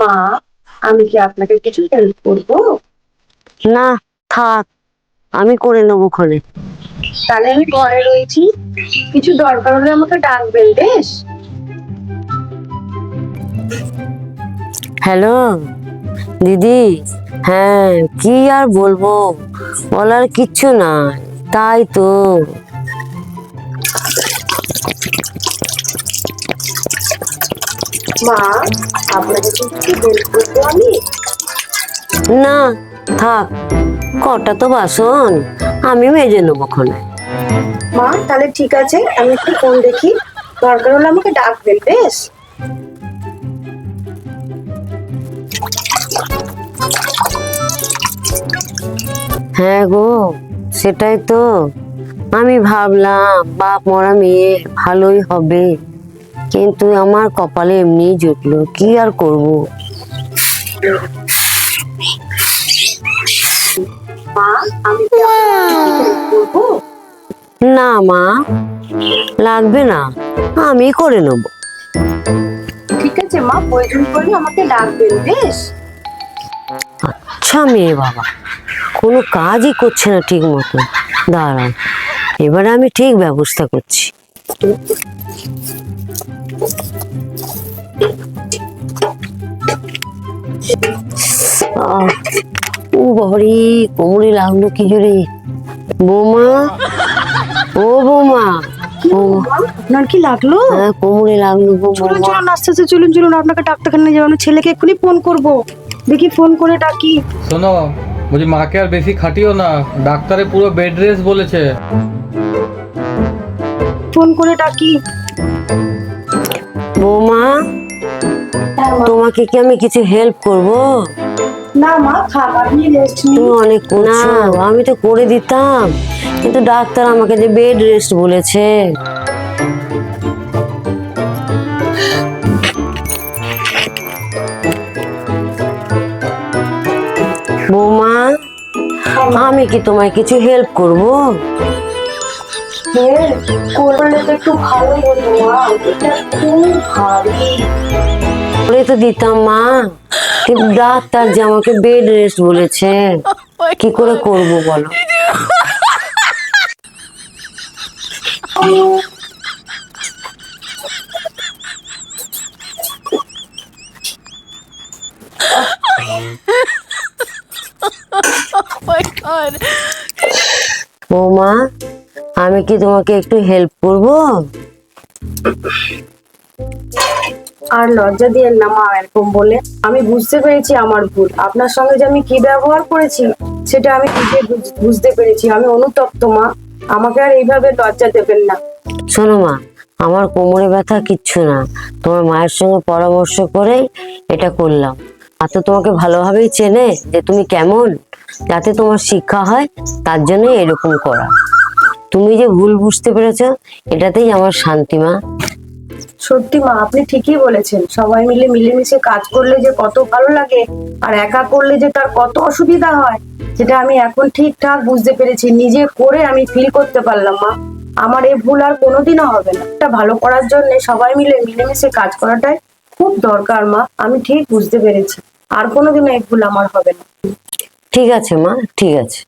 মা আমি কি আপনাকে কিছু হেল্প করব? না থাক আমি করে নেব খনে তাহলে আমি ঘরে রয়েছি। কিছু দরকার হলে আমাকে ডাকবেন বেশ? হ্যালো দিদি হ্যাঁ কি আর বলব? বলার কিচ্ছু নাই তাই তো। মা আপনাকে কিছু হেল্প করব আমি? না থাক কটা তো বাসন আমি মেজে নেব খনে মা তাহলে ঠিক আছে আমি একটু ফোন দেখি। দরকার হলে আমাকে ডাকবেন বেশ? হ্যাঁ গো সেটাই তো। আমি ভাবলাম বাপ মরা মেয়ে ভালোই হবে। কিন্তু আমার কপালে এমনি জুটলো কি আর করব? না মা। লাগবে না আমি করে নেব। ঠিক আছে মা প্রয়োজন পড়লে আমাকে ডাকবেন বেশ? আচ্ছা মেয়ে বাবা কোনো কাজই করছে না ঠিক মতো। দাঁড়ান এবারে আমি ঠিক ব্যবস্থা করছি। ও বাবারে কোমরে লাগল কি জোরে? বৌমা? ও বৌমা। আপনার কি লাগল? হ্যাঁ কোমরে লাগল চলুন চলুন আস্তে আস্তে চলুন চলুন আপনাকে ডাক্তারখানা যাব। আমি ছেলেকে এক্ষুনি ফোন করব। দেখি ফোন করে ডাকি। শোনো বলছি মাকে আর বেশি খাটিও না। ডাক্তারে পুরো বেড রেস্ট বলেছে। ফোন করে ডাকি। বৌমা তোমাকে কি আমি কিছু হেল্প করব? না মা খাবার নিয়ে রেস্ট তুমি অনেক না। আমি তো করে দিতাম। কিন্তু ডাক্তার আমাকে যে বেড রেস্ট বলেছে। বৌমা আমি কি তোমায় কিছু হেল্প করব? করলে একটু ভালো হতো মা এটা খুব ভারী। করে তো দিতাম, মা। কিন্তু ডাক্তার যে আমাকে বেড রেস্ট বলেছে, কি করে করব বলো? বৌমা, আমি কি তোমাকে একটু হেল্প করব? আর লজ্জা দিয়েন না মা এরকম বলে। আমি বুঝতে পেরেছি আমার ভুল। আপনার সঙ্গে যে আমি কি ব্যবহার করেছি, সেটা আমি নিজে বুঝ- বুঝতে পেরেছি। আমি অনুতপ্ত, মা। আমাকে আর এইভাবে লজ্জা দেবেন না। শোনো, মা। আমার কোমরে ব্যথা কিচ্ছু না। তোমার মায়ের সঙ্গে পরামর্শ করেই এটা করলাম। আর তো তোমাকে ভালোভাবেই চেনে যে তুমি কেমন, যাতে তোমার শিক্ষা হয়, তার জন্যই এরকম করা। তুমি যে ভুল বুঝতে পেরেছ, এটাতেই আমার শান্তি, মা। সত্যি মা, আপনি ঠিকই বলেছেন। সবাই মিলে মিলেমিশে কাজ করলে যে কত ভালো লাগে, আর একা করলে যে তার কত অসুবিধা হয়, সেটা আমি এখন ঠিকঠাক বুঝতে পেরেছি। নিজে করে আমি ফিল করতে পারলাম, মা। আমার এই ভুল আর কোনোদিনও হবে না। এটা ভালো করার জন্য সবাই মিলে মিলেমিশে কাজ করাটাই খুব দরকার, মা। আমি ঠিক বুঝতে পেরেছি। আর কোনোদিনও এই ভুল আমার হবে না। ঠিক আছে, মা। ঠিক আছে।